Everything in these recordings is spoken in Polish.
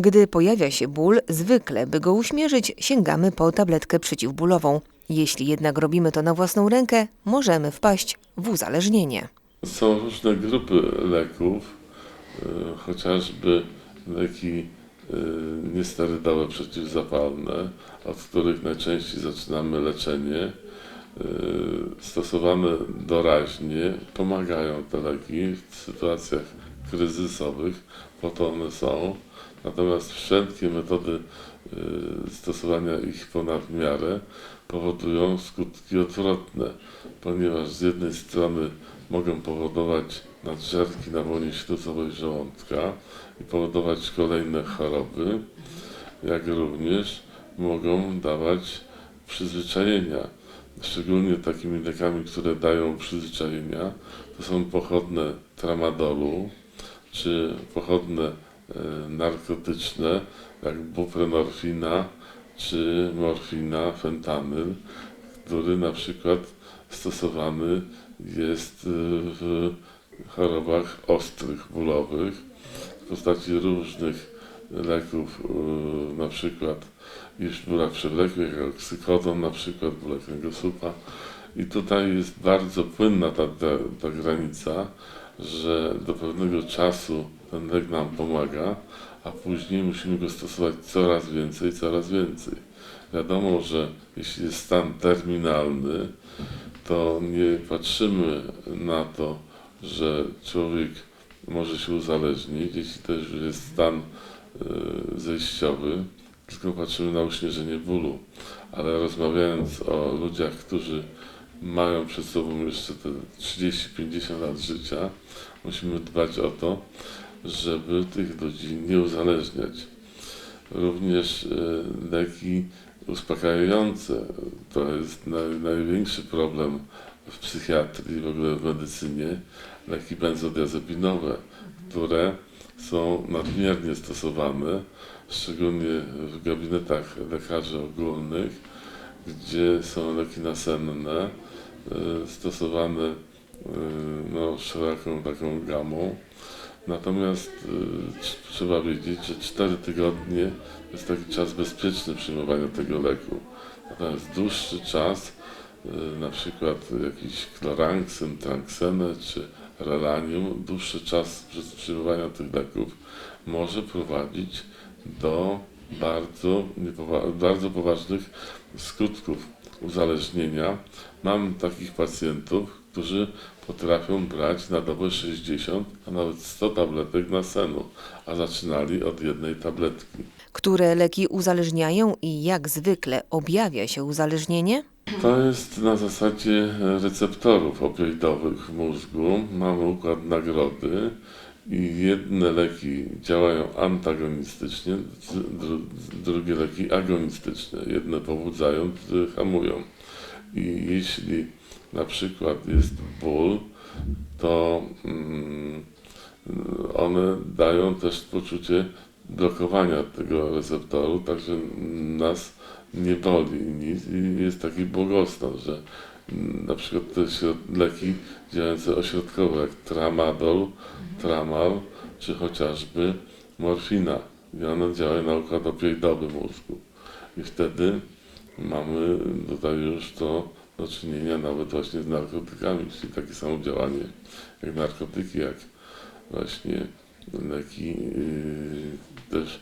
Gdy pojawia się ból, zwykle, by go uśmierzyć, sięgamy po tabletkę przeciwbólową. Jeśli jednak robimy to na własną rękę, możemy wpaść w uzależnienie. Są różne grupy leków, y, chociażby leki y, niesterydowe przeciwzapalne, od których najczęściej zaczynamy leczenie. y, Stosowane doraźnie pomagają te leki w sytuacjach kryzysowych, po to one są. Natomiast wszelkie metody y, stosowania ich ponad miarę powodują skutki odwrotne, ponieważ z jednej strony mogą powodować nadżerki na łonie śluzowej żołądka i powodować kolejne choroby, jak również mogą dawać przyzwyczajenia. Szczególnie takimi lekami, które dają przyzwyczajenia, to są pochodne tramadolu, czy pochodne narkotyczne, jak buprenorfina, czy morfina, fentanyl, który na przykład stosowany jest y, w chorobach ostrych, bólowych w postaci różnych leków, y, na przykład już bólach przewlekłych, jak oksykodon, na przykład ból kręgosłupa. I tutaj jest bardzo płynna ta, ta, ta granica, że do pewnego czasu ten lek nam pomaga, a później musimy go stosować coraz więcej, coraz więcej. Wiadomo, że jeśli jest stan terminalny, to nie patrzymy na to, że człowiek może się uzależnić, jeśli już jest stan y, zejściowy, tylko patrzymy na uśmierzenie bólu. Ale rozmawiając o ludziach, którzy mają przed sobą jeszcze te 30-50 lat życia, musimy dbać o to, żeby tych ludzi nie uzależniać. Również y, leki uspokajające to jest naj, największy problem w psychiatrii, w ogóle w medycynie. Leki benzodiazepinowe, które są nadmiernie stosowane, szczególnie w gabinetach lekarzy ogólnych, gdzie są leki nasenne, y, stosowane y, no, szeroką taką gamą. Natomiast y, tr- trzeba wiedzieć, że 4 tygodnie to jest taki czas bezpieczny przyjmowania tego leku. Natomiast dłuższy czas, y, na przykład jakiś kloranksyn, tranksenę czy relanium, dłuższy czas przy- przyjmowania tych leków może prowadzić do bardzo, bardzo poważnych skutków uzależnienia. Mam takich pacjentów, którzy potrafią brać na dobę 60, a nawet 100 tabletek na senu, a zaczynali od jednej tabletki. Które leki uzależniają i jak zwykle objawia się uzależnienie? To jest na zasadzie receptorów opioidowych w mózgu. Mamy układ nagrody i jedne leki działają antagonistycznie, dru, drugie leki agonistycznie. Jedne pobudzają, hamują. I jeśli na przykład jest ból, to mm, one dają też poczucie blokowania tego receptoru, także nas nie boli nic i jest taki błogostan, że na przykład te leki działające ośrodkowo, jak tramadol, tramal, czy chociażby morfina. I one działają na układ opioidowy mózgu. I wtedy mamy tutaj już to do czynienia nawet właśnie z narkotykami, czyli takie samo działanie jak narkotyki, jak właśnie leki yy, też,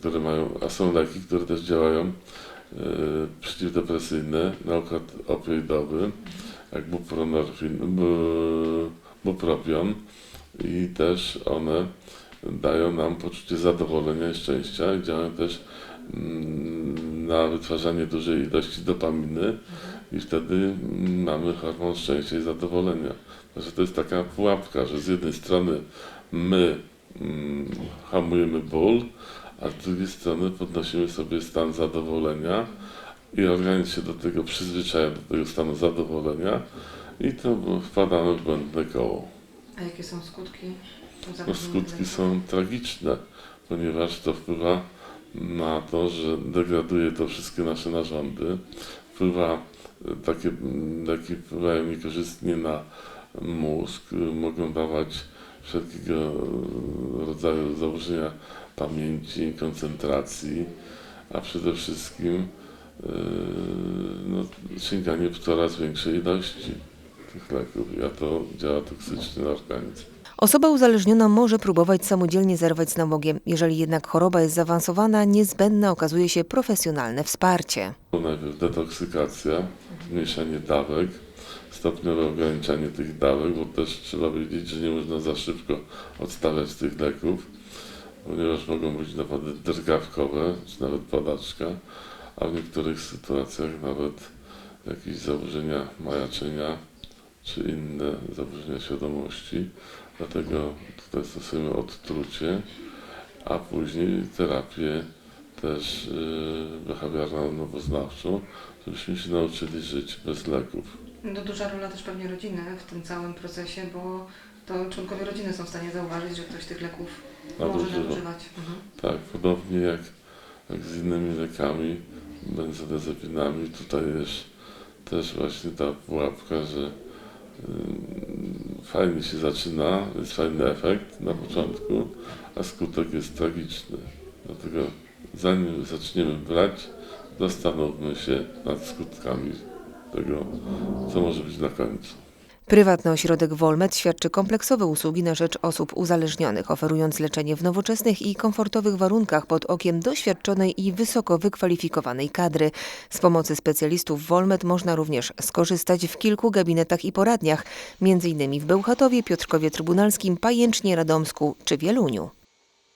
które mają, a są leki, które też działają yy, przeciwdepresyjne na układ opioidowy, jak buprenorfin, bu- bupropion i też one dają nam poczucie zadowolenia i szczęścia i działają też mm, na wytwarzanie dużej ilości dopaminy i wtedy mm, mamy hormon szczęścia i zadowolenia. Także to jest taka pułapka, że z jednej strony my mm, hamujemy ból, a z drugiej strony podnosimy sobie stan zadowolenia i organizm się do tego przyzwyczaja, do tego stanu zadowolenia i to wpadamy w błędne koło. A jakie są skutki? No, skutki są tragiczne, ponieważ to wpływa na to, że degraduje to wszystkie nasze narządy, wpływa, e, takie leki wpływają niekorzystnie na mózg, mogą dawać wszelkiego e, rodzaju zaburzenia pamięci, koncentracji, a przede wszystkim yy, no, sięganie w coraz większej ilości tych leków, a to działa toksycznie na organizm. Osoba uzależniona może próbować samodzielnie zerwać z nałogiem. Jeżeli jednak choroba jest zaawansowana, niezbędne okazuje się profesjonalne wsparcie. Najpierw detoksykacja, zmniejszanie dawek, stopniowe ograniczanie tych dawek, bo też trzeba wiedzieć, że nie można za szybko odstawiać tych leków, ponieważ mogą być napady drgawkowe, czy nawet padaczka, a w niektórych sytuacjach nawet jakieś zaburzenia majaczenia, czy inne zaburzenia świadomości. Dlatego tutaj stosujemy odtrucie, a później terapię też yy, behawioralno-poznawczą, żebyśmy się nauczyli żyć bez leków. No duża rola też pewnie rodziny w tym całym procesie, bo to członkowie rodziny są w stanie zauważyć, że ktoś tych leków może Nadużywa. nadużywać. Mhm. Tak, podobnie jak, jak z innymi lekami, benzodiazepinami, tutaj jest też właśnie ta pułapka, że ym, fajnie się zaczyna, jest fajny efekt na początku, a skutek jest tragiczny. Dlatego zanim zaczniemy brać, zastanówmy się nad skutkami tego, co może być na końcu. Prywatny ośrodek Wolmet świadczy kompleksowe usługi na rzecz osób uzależnionych, oferując leczenie w nowoczesnych i komfortowych warunkach pod okiem doświadczonej i wysoko wykwalifikowanej kadry. Z pomocy specjalistów Wolmet można również skorzystać w kilku gabinetach i poradniach, m.in. w Bełchatowie, Piotrkowie Trybunalskim, Pajęcznie, Radomsku czy Wieluniu.